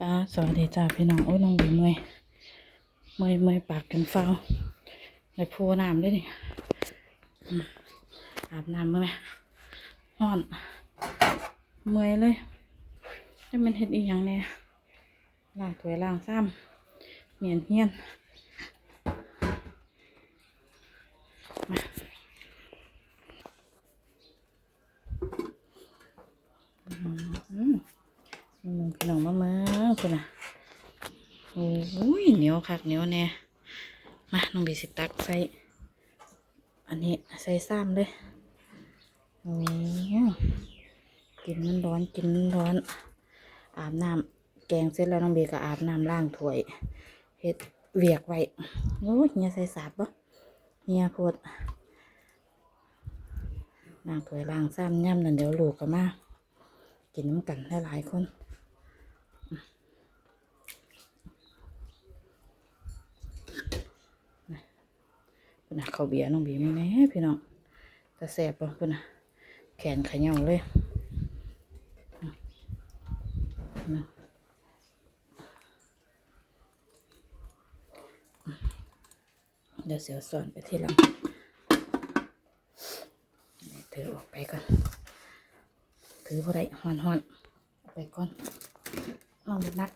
ป้าสวัสดีจ้าพี่น้องโอ้ยน้องบีเมื่อยเมื่อยเมื่อยปากจนเฝ้าในโพน้ำด้วยนี่อาบน้ำเมื่อยห้อนเมื่อยเลยจะมันเห็ดอีอย่างเนี่ยล้างถ้วยล้างซ้ำเมียนเฮียนยนอืม อืมพี่น้องมามือคุณน่ะโอ้ยเหนียวคักเหนียวแน่มาน้องบีสิตักใส่ อันนี้ใส่ซ้ำเลยโอ้ยกินมันร้อนกินมันร้อน อาบน้ำแกงเสร็จแล้วน้องบีก็อาบน้ำล้างถ้วยเฮ็ดเวียกไว้โอ้ยเฮียใส่สาบปะเฮียพดล้างถ้วยล้างซ้ำย่ำนั่นเดี๋ยวลูกก็มากินน้ำกันหลายๆคน พุ่นนะ เขาเบียร์น้องบีไม่แน่พี่น้องแต่แสบป่ะพุ่นนะแขนขย่าเลยเดี๋ยวเสียวสอนไปที่หลังถือออกไปก่อนถือพอได้หอนหอนๆเอไปก่อนลองดูนัก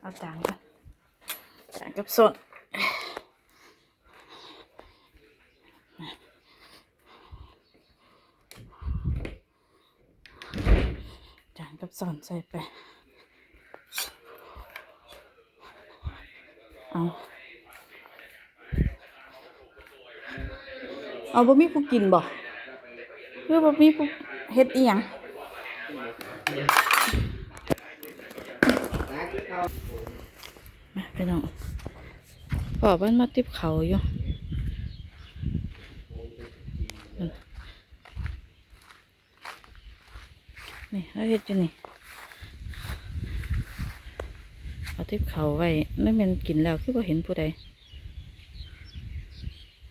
เอาจานก่อนจานกับสดจานกับ สอนใส่ไป เอาเอาบ่มีผู้กินบ่หรือบ่มีผู้เฮ็ดอีหยังมาไปน้องพ่อเพิ่นมาติบเขาอยู่นี่แล้วเฮ็ดอยู่นี่ เอา ทิพเขาไว้นั่นมันกินแล้วคือว่าเห็นผู้ใด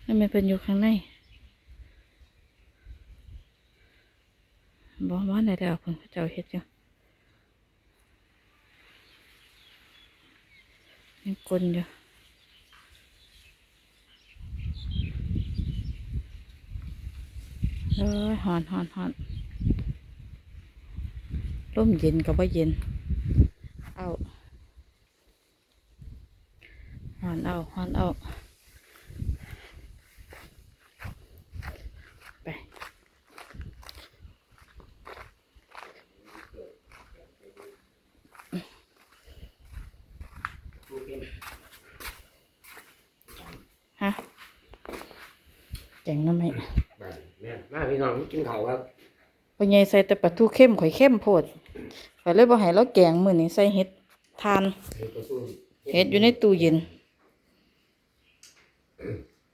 นั่นมันเป็นอยู่ข้างในบอกว่าไหนแล้วคนเขาเจ้าเฮ็ดอยู่ยังกลนอยู่เอ้ยหอนหอนหอนร่มเย็นกับว่าเย็น เอา หอนเอาหอนเอาไปฮะแจงน้ำไหมบ้านแม่นมาพี่น้องกินข้าวครับพ่อใหญ่ใส่แต่ปลาทูเข้มข่อยเข้มโพดข่อยเลยบ่ให้เราแกงมื้อนี้ใส่เห็ดทานเฮ็ดกระตุ้นเห็ดอยู่ในตู้เย็นแ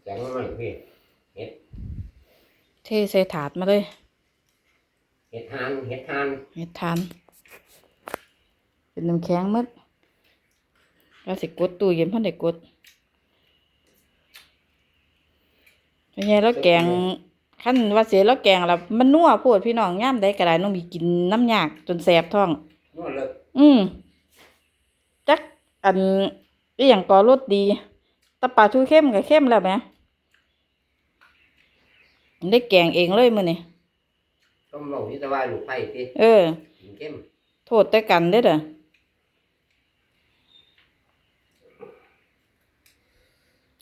จงมาใหม่พี่เฮ็ดเทใส่ถาดมาเลยเฮ็ดทานเฮ็ดทานเห็ดทาน เป็นน้ำแข็งหมัดเราสิกดตู้เย็นพันได้กดเป็นไงแล้วแกงขั้นว่าเสียแล้วแกงแล้วมันนัวโพดพี่น้องย่ามได้กระไดน้องมีกินน้ำยากจนแสบท้องนวดเลิกอืมจักอันอีหยังก็รสดีแตะปลาทูเข้มกับเข้มแล้วไหมได้แกงเองเลยมื้อนี้ต้มเหล้านี่แต่ว่าลูกไผ่ติเออกินเข้มโทษแต่กันเด้อเด้อ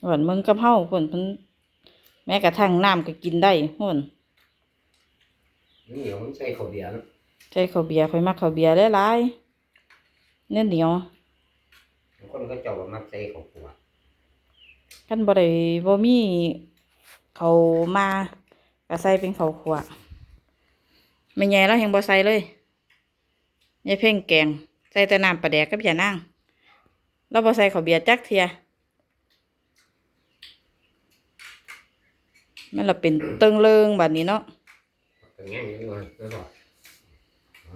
หวานมึงกับเฮาพุ่นเพิ่นแม้กระทั่งน้ำก็กินได้พุ่นนี่เหนียวมันใส่ข้าวเบียร์เนาะใส่ข้าวเบียร์ข่อยมักข้าวเบียร์หลายๆเนื้อเหนียวบางคนก็เจ้าก็มักใส่ข้าวคั่ว กันบ่ได้บ่มีเขามาก็ใส่เป็นข้าวคั่วไม่ใหญ่แล้วยังบ่ใส่เลยยายเพ่งแกงใส่แต่น้ำปลาแดกกับยานางแล้วบ่ใส่ข้าวเบียร์จักเทียมันละเป็นเติงเลิงแบัดนี้เนาะเป็นไงนี่ว่าตลอดน้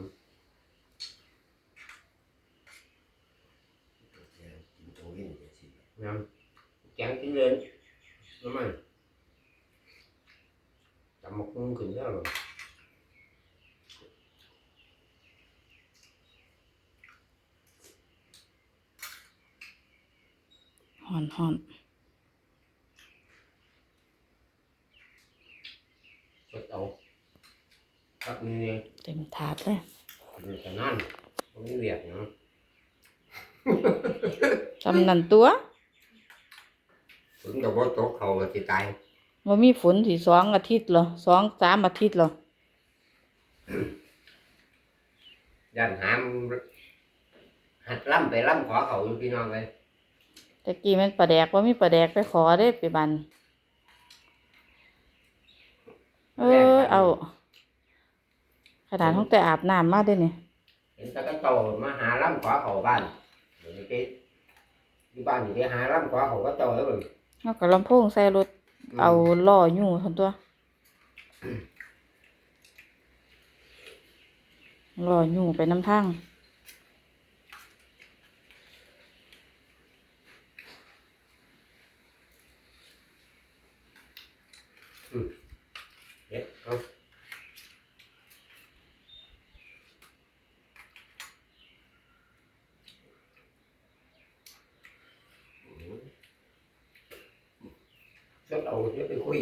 ำแจงกินเลยน้ำมันจำหมกมุ่ง chẳng tiến lên. Đúng không tầm một mungkin ya loh hon hon betul các người tìm thạt đấy. Người ta ăn không biết việc nữa. Tầm lần tua ฝนกับว่าตกเขาก็จะตายว่ามีฝนสี่สองอาทิตย์เหรอสองสามอาทิตย์เหรอย่านหามหัดล่ำไปล่ำขอเขาอยู่พี่น้องเลยแต่กี้แมันปลาแดกว่ามีปลาแดกไปขอได้ไปบัน เออเอาขนาดห้องแต่อาบน้ำมาได้เนี่ยเห็นแตะก็โตมาหาล่ำขอเขาบ้านเดี๋ยวนี้ไปที่บ้านอยู่ที่หาล่ำขอเขาก็โตแล้วมึง เอากับลำโพงใส่รถ เอาล่ออยู่ทันตัวล่ออยู่ไปน้ำทาง เด็ดเอา สดเอาเดี๋ยวไปคุย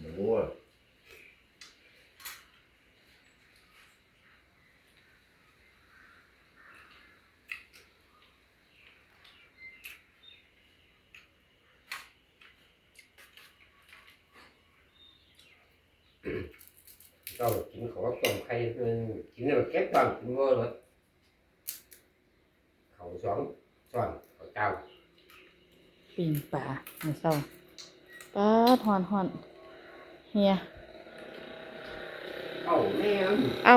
หมูอะเรากินของต้มไข่เป็นกินแล้วเก็บตอนกินงัวเลยเขาสองช้อนเขาเจ้าปีนป่าเมื่อเช้า ป้าดหอนหอนเฮียเอ้าแม่มเอ้า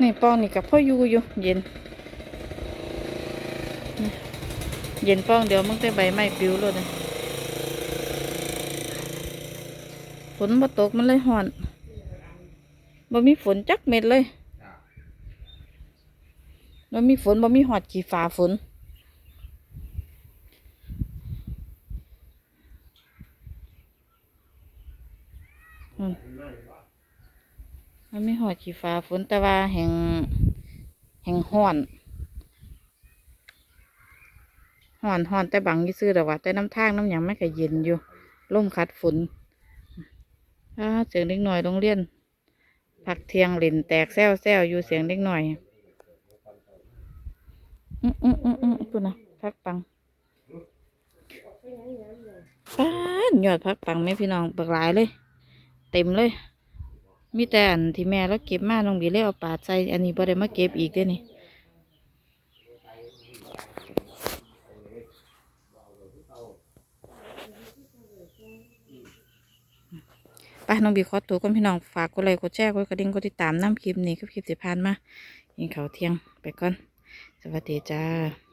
นี่ป้องนี่กับพ่ออยู่อยู่เย็นนี่เย็นป้องเดี๋ยวมึงได้ใบไม้ปลิวเลยนะฝนมาตกมันเลยหอนบ่มีฝนจักเม็ดเลยบ่มีฝนบ่มีหอดกี่ฟ้าฝน มันไม่หอดขี้ฟ้าฝนแต่ว่าแห่งแห่งห้อนห้อนห้อนแต่บังยี่ซื้อแต่ว่าแต่น้ำทางน้ำหยังไม่ก็เย็นอยู่ล่มคัดฝนอ้าเสียงเล็กหน่อยโรงเรียนผักเทียงเล่นแตกแซวแซวอยู่เสียงเล็กหน่อยอืมอืมอืมอืมพูดนะพักปังป้านยอดพักปังไหมพี่น้องบักหลายเลย เต็มเลย มีแต่อันที่แม่แล้วเก็บมาน้องบีเลยเอาปาดใส่อันนี้บ่ได้มาเก็บอีกเด้นี่ไปน้องบีขอตัวก่อนพี่น้องฝากกดไลค์กดแชร์กดกระดิ่งกดติดตามน้ำคลิปนี้กับคลิปที่ผ่านมายิงเขาเที่ยงไปก่อน สวัสดีจ้า